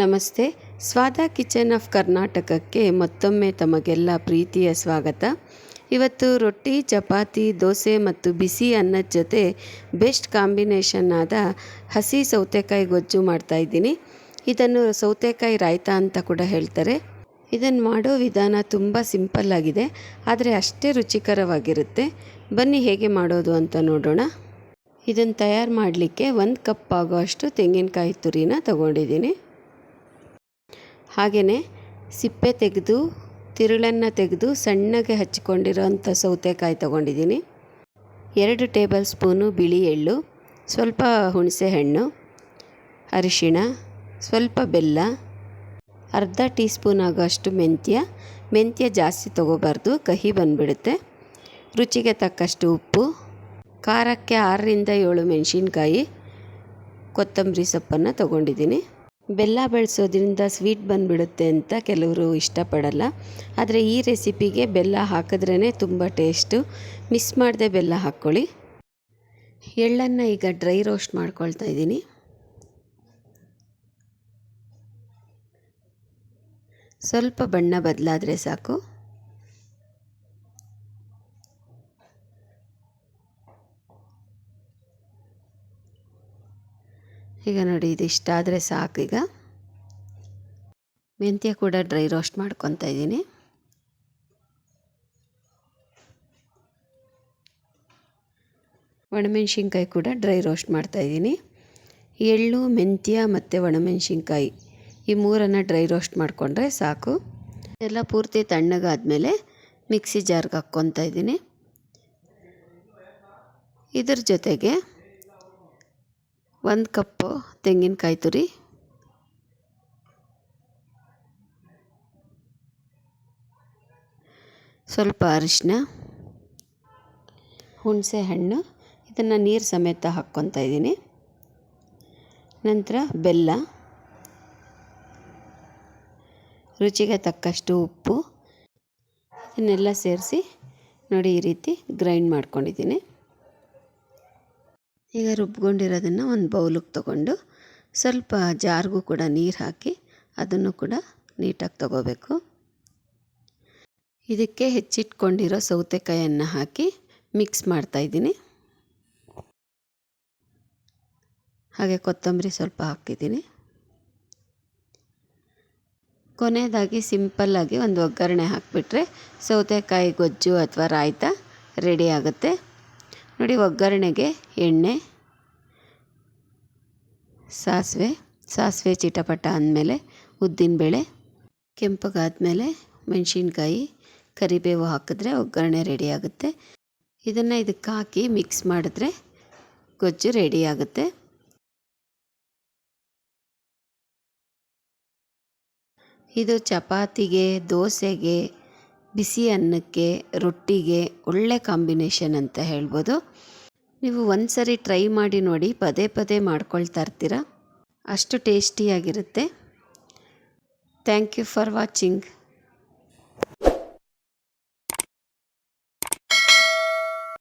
ನಮಸ್ತೆ. ಸ್ವಾದ kitchen of ಕರ್ನಾಟಕಕ್ಕೆ ಮತ್ತೊಮ್ಮೆ ತಮಗೆಲ್ಲ ಪ್ರೀತಿಯ ಸ್ವಾಗತ. ಇವತ್ತು ರೊಟ್ಟಿ, ಚಪಾತಿ, ದೋಸೆ ಮತ್ತು ಬಿಸಿ ಅನ್ನದ ಜೊತೆ ಬೆಸ್ಟ್ ಕಾಂಬಿನೇಷನ್ ಆದ ಹಸಿ ಸೌತೆಕಾಯಿ ಗೊಜ್ಜು ಮಾಡ್ತಾಯಿದ್ದೀನಿ ಇದನ್ನು ಸೌತೆಕಾಯಿ ರಾಯ್ತ ಅಂತ ಕೂಡ ಹೇಳ್ತಾರೆ. ಇದನ್ನು ಮಾಡೋ ವಿಧಾನ ತುಂಬ ಸಿಂಪಲ್ ಆಗಿದೆ, ಆದರೆ ಅಷ್ಟೇ ರುಚಿಕರವಾಗಿರುತ್ತೆ. ಬನ್ನಿ ಹೇಗೆ ಮಾಡೋದು ಅಂತ ನೋಡೋಣ. ಇದನ್ನು ತಯಾರು ಮಾಡಲಿಕ್ಕೆ ಒಂದು ಕಪ್ ಆಗೋ ಅಷ್ಟು ತೆಂಗಿನಕಾಯಿ ತುರಿನ ತಗೊಂಡಿದ್ದೀನಿ. ಹಾಗೆಯೇ ಸಿಪ್ಪೆ ತೆಗೆದು, ತಿರುಳನ್ನು ತೆಗೆದು ಸಣ್ಣಗೆ ಹಚ್ಚಿಕೊಂಡಿರೋಂಥ ಸೌತೆಕಾಯಿ ತೊಗೊಂಡಿದ್ದೀನಿ. ಎರಡು ಟೇಬಲ್ ಸ್ಪೂನು ಬಿಳಿ ಎಳ್ಳು, ಸ್ವಲ್ಪ ಹುಣಸೆ ಹಣ್ಣು, ಅರಿಶಿಣ, ಸ್ವಲ್ಪ ಬೆಲ್ಲ, ಅರ್ಧ ಟೀ ಸ್ಪೂನ್ ಆಗೋಷ್ಟು ಮೆಂತ್ಯ. ಮೆಂತ್ಯ ಜಾಸ್ತಿ ತೊಗೋಬಾರ್ದು, ಕಹಿ ಬಂದುಬಿಡುತ್ತೆ. ರುಚಿಗೆ ತಕ್ಕಷ್ಟು ಉಪ್ಪು, ಖಾರಕ್ಕೆ ಆರರಿಂದ ಏಳು ಮೆಣಸಿನ್ಕಾಯಿ, ಕೊತ್ತಂಬರಿ ಸೊಪ್ಪನ್ನು ತೊಗೊಂಡಿದ್ದೀನಿ. ಬೆಲ್ಲ ಬಳಸೋದ್ರಿಂದ ಸ್ವೀಟ್ ಬಂದುಬಿಡುತ್ತೆ ಅಂತ ಕೆಲವರು ಇಷ್ಟಪಡಲ್ಲ. ಆದರೆ ಈ ರೆಸಿಪಿಗೆ ಬೆಲ್ಲ ಹಾಕಿದ್ರೇ ತುಂಬ ಟೇಸ್ಟು. ಮಿಸ್ ಮಾಡದೆ ಬೆಲ್ಲ ಹಾಕ್ಕೊಳ್ಳಿ. ಎಳ್ಳನ್ನು ಈಗ ಡ್ರೈ ರೋಸ್ಟ್ ಮಾಡ್ಕೊಳ್ತಾ ಇದ್ದೀನಿ. ಸ್ವಲ್ಪ ಬಣ್ಣ ಬದಲಾದರೆ ಸಾಕು. ಈಗ ನೋಡಿ ಇದಿಷ್ಟ ಆದರೆ ಸಾಕು ಈಗ. ಮೆಂತ್ಯ ಕೂಡ ಡ್ರೈ ರೋಸ್ಟ್ ಮಾಡ್ಕೊತಾ ಇದ್ದೀನಿ. ಒಣಮೆಣ್ಸಿನ್ಕಾಯಿ ಕೂಡ ಡ್ರೈ ರೋಸ್ಟ್ ಮಾಡ್ತಾಯಿದ್ದೀನಿ ಎಳ್ಳು, ಮೆಂತ್ಯ ಮತ್ತು ಒಣಮೆಣ್ಸಿನ್ಕಾಯಿ ಈ ಮೂರನ್ನು ಡ್ರೈ ರೋಸ್ಟ್ ಮಾಡಿಕೊಂಡ್ರೆ ಸಾಕು. ಎಲ್ಲ ಪೂರ್ತಿ ತಣ್ಣಗಾದಮೇಲೆ ಮಿಕ್ಸಿ ಜಾರ್ಗೆ ಹಾಕ್ಕೊತಾ ಇದ್ದೀನಿ. ಇದ್ರ ಜೊತೆಗೆ ಒಂದು ಕಪ್ಪು ತೆಂಗಿನಕಾಯಿ ತುರಿ. ಸ್ವಲ್ಪ ಅರಿಶಿನ ಹುಣಸೆ ಹಣ್ಣು. ಇದನ್ನು ನೀರು ಸಮೇತ ಹಾಕ್ಕೊತಾ ಇದ್ದೀನಿ. ನಂತರ ಬೆಲ್ಲ. ರುಚಿಗೆ ತಕ್ಕಷ್ಟು ಉಪ್ಪು. ಇದನ್ನೆಲ್ಲ ಸೇರಿಸಿ ನೋಡಿ ಈ ರೀತಿ ಗ್ರೈಂಡ್ ಮಾಡ್ಕೊಂಡಿದ್ದೀನಿ. ಈಗ ರುಬ್ಕೊಂಡಿರೋದನ್ನು ಒಂದು ಬೌಲಿಗೆ ತಗೊಂಡು ಸ್ವಲ್ಪ ಜಾರ್ಗೂ ಕೂಡ ನೀರು ಹಾಕಿ ಅದನ್ನು ಕೂಡ ನೀಟಾಗಿ ತಗೋಬೇಕು. ಇದಕ್ಕೆ ಹೆಚ್ಚಿಟ್ಕೊಂಡಿರೋ ಸೌತೆಕಾಯನ್ನು ಹಾಕಿ ಮಿಕ್ಸ್ ಮಾಡ್ತಾಯಿದ್ದೀನಿ ಹಾಗೆ ಕೊತ್ತಂಬರಿ ಸ್ವಲ್ಪ ಹಾಕಿದ್ದೀನಿ. ಕೊನೆಯದಾಗಿ ಸಿಂಪಲ್ಲಾಗಿ ಒಂದು ಒಗ್ಗರಣೆ ಹಾಕಿಬಿಟ್ರೆ ಸೌತೆಕಾಯಿ ಗೊಜ್ಜು ಅಥವಾ ರಾಯ್ತ ರೆಡಿ ಆಗುತ್ತೆ. ನೋಡಿ, ಒಗ್ಗರಣೆಗೆ ಎಣ್ಣೆ, ಸಾಸಿವೆ ಸಾಸಿವೆ ಚಿಟಪಟ ಅಂದಮೇಲೆ ಉದ್ದಿನಬೇಳೆ, ಕೆಂಪಗಾದಮೇಲೆ ಮೆಣಸಿನ್ಕಾಯಿ, ಕರಿಬೇವು ಹಾಕಿದ್ರೆ ಒಗ್ಗರಣೆ ರೆಡಿಯಾಗುತ್ತೆ ಇದನ್ನು ಇದಕ್ಕೆ ಹಾಕಿ ಮಿಕ್ಸ್ ಮಾಡಿದ್ರೆ ಗೊಜ್ಜು ರೆಡಿ ಆಗುತ್ತೆ. ಇದು ಚಪಾತಿಗೆ, ದೋಸೆಗೆ ಬಿಸಿ ಅನ್ನಕ್ಕೆ ರೊಟ್ಟಿಗೆ ಒಳ್ಳೆ ಕಾಂಬಿನೇಷನ್ ಅಂತ ಹೇಳ್ಬೋದು. ನೀವು ಒಂದು ಸರಿ ಟ್ರೈ ಮಾಡಿ ನೋಡಿ, ಪದೇ ಪದೇ ಮಾಡ್ಕೊಳ್ತಾ ಇರ್ತೀರ. ಅಷ್ಟು ಟೇಸ್ಟಿಯಾಗಿರುತ್ತೆ. Thank you for watching.